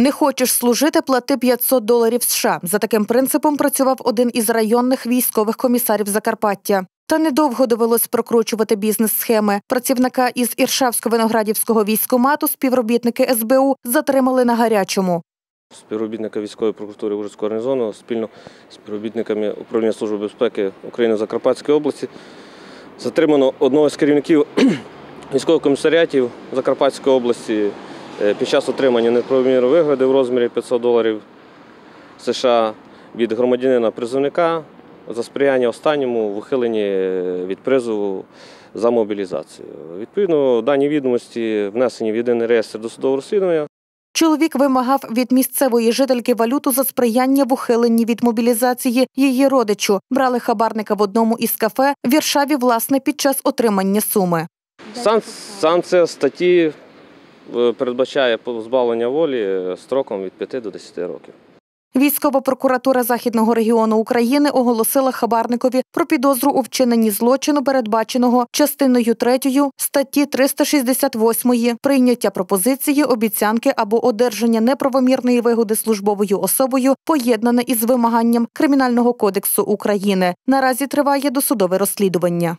Не хочеш служити, плати 500 доларів США. За таким принципом працював один із районних військових комісарів Закарпаття. Та недовго довелось прокручувати бізнес-схеми. Працівника із Іршавсько-Виноградівського військомату співробітники СБУ затримали на гарячому. Співробітника військової прокуратури Ужгородського гарнізону спільно з співробітниками управління Служби безпеки України в Закарпатській області затримано одного з керівників військових комісаріатів Закарпатської області під час отримання неправомірної вигоди в розмірі 500 доларів США від громадянина призовника за сприяння останньому в ухиленні е, від призову за мобілізацію. Відповідно, дані відомості внесені в єдиний реєстр досудового розслідування. Чоловік вимагав від місцевої жительки валюту за сприяння в ухиленні від мобілізації її родичу. Брали хабарника в одному із кафе в Віршаві, власне, під час отримання суми. Сан- Санкція статті е, передбачає позбавлення волі е, строком від 5 до 10 років. Військова прокуратура Західного регіону України оголосила хабарникові про підозру у вчиненні злочину, передбаченого частиною 3 статті 368 прийняття пропозиції, обіцянки або одержання неправомірної вигоди службовою особою, поєднане із вимаганням Кримінального кодексу України. Наразі триває досудове розслідування.